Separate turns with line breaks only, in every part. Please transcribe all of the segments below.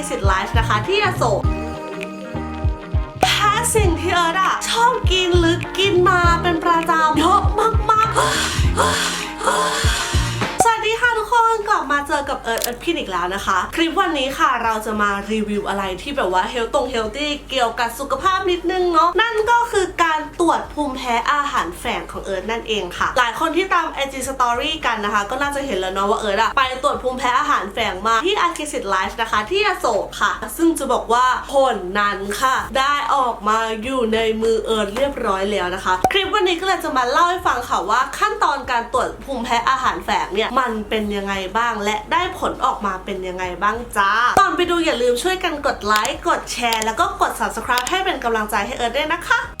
คิสิตไลฟ์นะคะ ที่อโศกแพ้สิ่งที่เอิร์ดอะชอบกินหรือกินมาเป็นประจำเยอะมากๆสวัสดีค่ะทุกคนกลับมาเจอกับเอิร์ธเอิร์ธพินอีกแล้วนะคะ คลิปวันนี้ค่ะเราจะมารีวิวอะไรที่แบบว่าเฮลตงเฮลตี้เกี่ยวกับสุขภาพนิดนึงเนาะนั่นก็คือการ ตรวจภูมิแพ้อาหารแฝงของเอิร์ธนั่นเองค่ะ หลายคนที่ตาม IG Story กันนะคะ ก็น่าจะเห็นแล้วเนาะว่าเอิร์ธอะไปตรวจภูมิแพ้อาหารแฝงมาที่ a r k i s i t Life นะคะ ที่อโศกค่ะ ซึ่งจะบอกว่าผลนั้นค่ะ ได้ออกมาอยู่ในมือเอิร์ธเรียบร้อยแล้วนะคะ คลิปวันนี้ก็เลยจะมาเล่าให้ฟังค่ะว่าขั้นตอนการตรวจภูมิแพ้อาหารแฝงเนี่ยมันเป็นยังไงบ้าง และได้ผลออกมาเป็นยังไงบ้างจ้าก่อนไปดูอย่าลืมช่วยกันกดไลค์กดแชร์แล้วก็กด subscribe ให้เป็นกำลังใจให้เอิร์ธด้วยนะคะ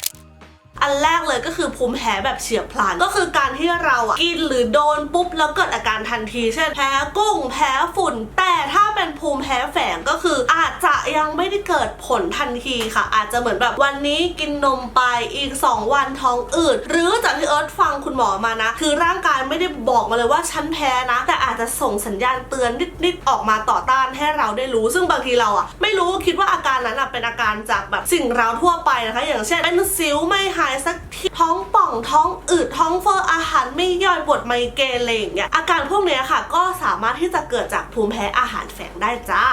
อันแรกเลยก็คือภูมิแพ้แบบเฉียบพลัน ก็คือการที่เราอะกินหรือโดนปุ๊บแล้วเกิดอาการทันที เช่นแพ้กุ้งแพ้ฝุ่น แต่ถ้าเป็นภูมิแพ้แฝงก็คืออาจจะยังไม่ได้เกิดผลทันทีค่ะ อาจจะเหมือนแบบวันนี้กินนมไปอีก 2 วันท้องอืดหรือจากที่เอิร์ธฟังคุณหมอมานะ คือร่างกายไม่ได้บอกมาเลยว่าฉันแพ้นะ แต่อาจจะส่งสัญญาณเตือนนิดๆออกมาต่อต้านให้เราได้รู้ ซึ่งบางทีเราอะไม่รู้คิดว่าอาการนั้นอะเป็นอาการจากแบบสิ่งเร้าทั่วไปนะคะ อย่างเช่นเป็นสิวไม่หายสักทีท้องป่องท้องอืดท้องเฟ้ออาหารไม่ย่อยปวดไมเกรนอะไรอย่างเงี้ยอาการพวกเนี้ยค่ะ ก็สามารถที่จะเกิดจากภูมิแพ้อาหารแฝงได้จ้า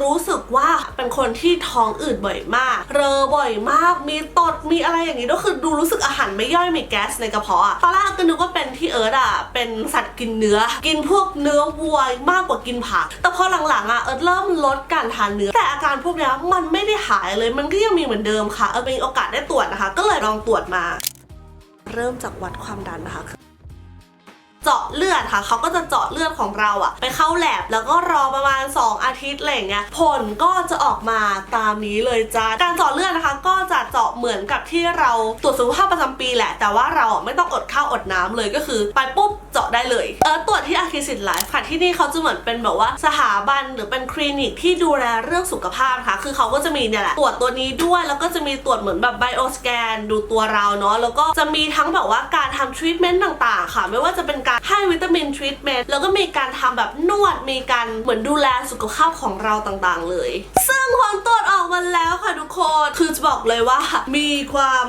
รู้สึกว่าเป็นคนที่ท้องอืดบ่อยมาก เรอบ่อยมาก มีตด มีอะไรอย่างนี้ก็คือดูรู้สึกอาหารไม่ย่อยมีแก๊สในกระเพาะอะตอนแรกก็นึกว่าเป็นที่เอิร์ธอะเป็นสัตว์กินเนื้อ กินพวกเนื้อวัวมากกว่ากินผัก แต่พอหลังๆอะเอิร์ธเริ่มลดการทานเนื้อ แต่อาการพวกนี้มันไม่ได้หายเลย มันก็ยังมีเหมือนเดิมค่ะ เออมีโอกาสได้ตรวจนะคะ ก็เลยลองตรวจมา เริ่มจากวัดความดันนะคะ เจาะเลือดค่ะ เขาก็จะเจาะเลือดของเราอะไปเข้าแลบแล้วก็รอประมาณ 2 อาทิตย์อะไรอย่างเงี้ยผลก็จะออกมาตามนี้เลยจ้าการเจาะเลือดนะคะ ก็จะเจาะเหมือนกับที่เราตรวจสุขภาพประจำปีแหละ แต่ว่าเราไม่ต้องอดข้าวอดน้ำเลยก็คือ ไปปุ๊บเจาะได้เลยเออตรวจที่อาคิสิตไลฟ์ค่ะที่นี่เขาจะเหมือนเป็นแบบว่าสถาบันหรือเป็นคลินิกที่ดูแลเรื่องสุขภาพค่ะคือเขาก็จะมีเนี่ยแหละตรวจตัวนี้ด้วยแล้วก็จะมีตรวจเหมือนแบบไบโอสแกนดูตัวเราเนาะแล้วก็จะมีทั้งแบบว่าการทำทรีทเมนต์ต่างๆ ค่ะ ไม่ว่าจะเป็นการให้วิตามินทรีทเมนต์แล้วก็มีการทำแบบนวดมีการเหมือนดูแลสุขภาพของเราต่างๆ เลย ซึ่งผลตรวจออกมาแล้วค่ะทุกคนคือจะบอกเลยว่ามีความ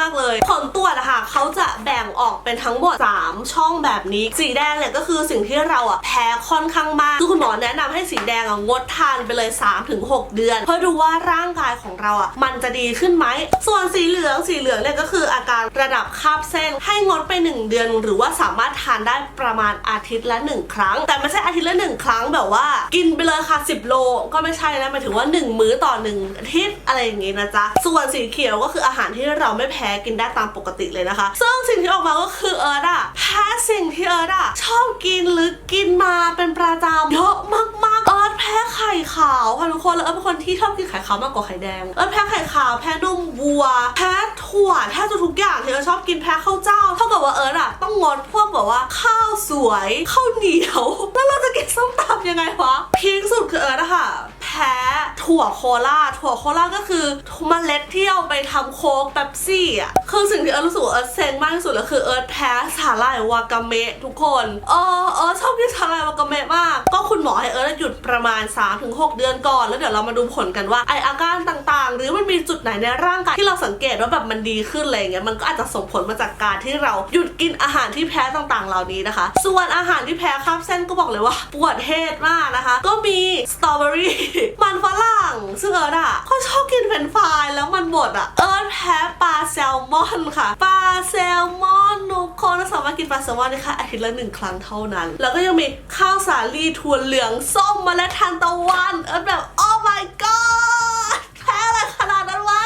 มากๆเลยผลตรวจอะค่ะเขาจะแบ่งออกเป็นทั้งหมด 3 ช่องแบบนี้ สีแดงเนี่ยก็คือสิ่งที่เราอะแพ้ค่อนข้างมากคือคุณหมอแนะนำให้สีแดงอะงดทานไปเลย 3-6 เดือน เพื่อดูว่าร่างกายของเราอะมันจะดีขึ้นไหม ส่วนสีเหลืองสีเหลืองเนี่ยก็คืออาการระดับคาบเส้นให้งดไป 1 เดือนหรือว่าสามารถทานได้ประมาณอาทิตย์ละ 1 ครั้ง แต่ไม่ใช่อาทิตย์ละ 1 ครั้งแบบว่า กินไปเลยค่ะ 10 โล ก็ไม่ใช่นะหมายถึงว่า 1 มื้อต่อ 1 อาทิตย์อะไรอย่างงี้นะจ๊ะ ส่วนสีเขียวก็คืออาหารที่เราไม่แพ้กินได้ตามปกติเลยนะคะ ซึ่งสิ่งที่ออกมาก็คือเอิร์ดอะแพ้สิ่งที่เอิร์ดอะชอบกินหรือกินมาเป็นประจำเยอะมากๆเอิร์ดแพ้ไข่ขาวค่ะทุกคนแล้วเอิร์ดเป็นคนที่ชอบกินไข่ขาวมากกว่าไข่แดงเอิร์ดแพ้ไข่ขาวแพ้นมวัวแพ้ ถั่วแทบจะทุกอย่างที่เอิร์ดชอบกินแพ้ข้าวเจ้าเท่ากับว่าเอิร์ธอะต้องงดพวกแบบว่าข้าวสวยข้าวเหนียว แล้วเราจะกินส้มตำยังไงวะพีคสุดคือเอิร์ธอะค่ะแพ้ถั่วโคลาถั่วโคลาก็คือเมล็ดที่เอาไปทำโค้กแป๊บซี่อะคือสิ่งที่เอิร์ธรู้สึกว่าเอิร์ธเซ็งมากที่สุดแล้วคือเอิร์ธแพ้สาหร่ายวากาเมะทุกคนเออเอิร์ธชอบกินสาหร่ายวากาเมะมากก็คุณหมอให้เอิร์ธหยุดประมาณ 3-6 เดือนก่อน แล้วเดี๋ยวเรามาดูผลกันว่าไออาการต่างๆ หรือมันมีจุดไหนในร่างกายที่เราสังเกตว่าแบบมันดีขึ้นอะไรเงี้ยมันก็อาจจะส่งผลมาจากการที่เราหยุดกินอาหารที่แพ้ต่างๆ เหล่านี้นะคะ ส่วนอาหารที่แพ้ข้ามเส้นก็บอกเลยว่า ปวดเฮดมากนะคะ ก็มีสตรอเบอรี่มันฝรั่งซึ่งเอิร์ธอะก็ชอบกินเฟรนฟรายแล้วมันหมดอะเอิร์ธแพ้ปลาแซลมอนค่ะ ปลาแซลมอนทุกคนสามารถกินปลาแซลมอนได้แค่อาทิตย์ละหนึ่งครั้งเท่านั้น แล้วก็ยังมีข้าวสาลีถั่วเหลืองส้มมะละทานตะวันเอิร์ธแบบอ้ my god แพ้อะไรขนาดนั้นวะ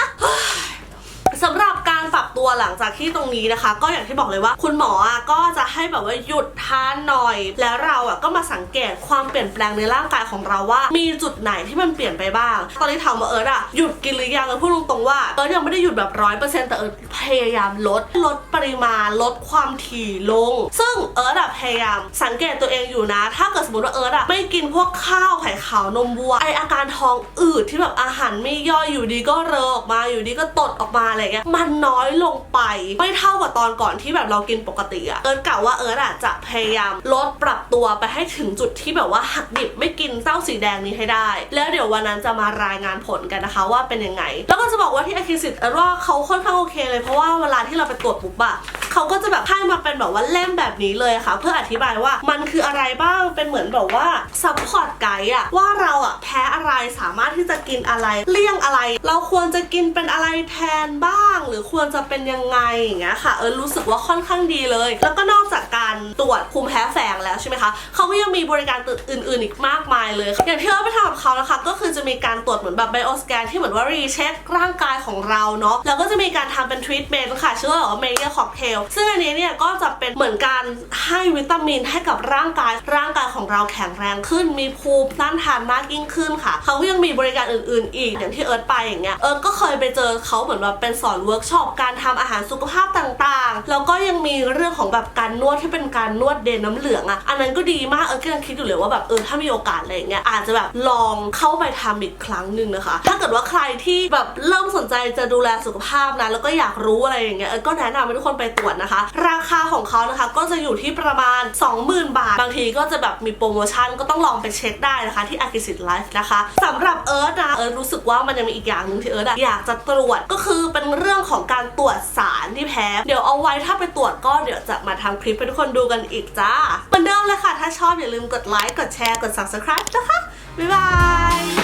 สำหรับการปรับตัว หลังจากที่ตรงนี้นะคะ ก็อย่างที่บอกเลยว่า คุณหมออะก็จะให้แบบว่าหยุดทานหน่อย แล้วเราอะก็มาสังเกตความเปลี่ยนแปลงในร่างกายของเราว่า มีจุดไหนที่มันเปลี่ยนไปบ้าง ตอนนี้ถามว่าเอิร์ธอะหยุดกินหรือยังเอิร์ธพูดตรงๆว่าเอิร์ธยังไม่ได้หยุดแบบร้อยเปอร์เซ็นต์แต่เอิร์ธพยายามลดลดปริมาณลดความถี่ลง ซึ่งเอิร์ธอะพยายามสังเกตตัวเองอยู่นะ ถ้าเกิดสมมติว่าเอิร์ธอะไม่กินพวกข้าวไข่ขาวนมวัวไออาการท้องอืดที่แบบอาหารไม่ย่อยอยู่ดีก็เรอออกมาอยู่ดีก็ตดออกมาอะไรเงี้ยมันน้อยลง ไป ไม่เท่ากับตอนก่อนที่แบบเรากินปกติอะเอิร์ธกล่าวว่าเอิร์ธอะจะพยายามลดปรับตัวไปให้ถึงจุดที่แบบว่าหักดิบไม่กินเต้าสีแดงนี้ให้ได้ แล้วเดี๋ยววันนั้นจะมารายงานผลกันนะคะว่าเป็นยังไง แล้วก็จะบอกว่าที่อาคิสิตเอิร์ธว่าเขาค่อนข้างโอเคเลยเพราะว่าเวลาที่เราไปตรวจปุ๊บอะ เขาก็จะแบบให้มาเป็นแบบว่าเล่มแบบนี้เลยค่ะ เพื่ออธิบายว่ามันคืออะไรบ้างเป็นเหมือนแบบว่าซัพพอร์ตไกด์อะว่าเราอะแพ้อะไรสามารถที่จะกินอะไรเลี่ยงอะไร เราควรจะกินเป็นอะไรแทนบ้าง หรือควรจะเป็นยังไงอย่างเงี้ยค่ะเออรู้สึกว่าค่อนข้างดีเลย แล้วก็นอกจากการตรวจภูมิแพ้แฝงแล้วใช่ไหมคะเขาก็ยังมีบริการอื่น ๆ อีกมากมายเลยอย่างที่เราไปทำกับเขานะคะก็คือจะมีการตรวจเหมือนแบบไบโอสแกนที่เหมือนว่ารีเช็คร่างกายของเราเนาะแล้วก็จะมีการทำเป็นทรีทเมนต์ค่ะชื่อว่าเมเ a ค็อกเทลซึ่งอันนี้เนี่ยก็จะเป็นเหมือนการให้วิตามินให้กับร่างกาย ร่างกายของเราแข็งแรงขึ้น มีภูมิต้านทานมากยิ่งขึ้นค่ะ เขาก็ยังมีบริการอื่น ๆ อีกอย่างที่เอิร์ธไปอย่างเงี้ย เอิร์ธก็เคยไปเจอเขาเหมือนแบบเป็นสอนเวิร์กช็อปการทำอาหารสุขภาพต่างๆ แล้วก็ยังมีเรื่องของแบบการนวดที่เป็นการนวดเดนน้ำเหลืองอะอันนั้นก็ดีมาก เอิร์ธก็ยังคิดอยู่เลยว่าแบบเออถ้ามีโอกาสอะไรอย่างเงี้ยอาจจะแบบลองเข้าไปทำอีกครั้งหนึ่งนะคะ ถ้าเกิดว่าใครที่แบบเริ่มสนใจจะดูแลสุขภาพนะแล้วก็อยากรู้อะไรอย่างเงี้ยเอิร์ธก็แนะนำให้ทุกคนไปตรวจนะคะ ราคาของเขานะคะก็จะอยู่ที่ประมาณ 20,000 บาท บางทีก็จะแบบมีโปรโมชั่นก็ต้องลองไปเช็คได้นะคะที่อากิสิตไลฟ์นะคะสำหรับเอิร์ธนะเอิร์ธรู้สึกว่ามันยังมีอีกอย่างหนึ่งที่เอิร์ธอยากจะตรวจก็คือเป็นเรื่องของการตรวจสารที่แพ้เดี๋ยวเอาไว้ถ้าไปตรวจก็เดี๋ยวจะมาทำคลิปให้ทุกคนดูกันอีกจ้าเหมือนเดิมเลยค่ะ ถ้าชอบอย่าลืมกดไลค์กดแชร์กด subscribe นะคะบ๊ายบาย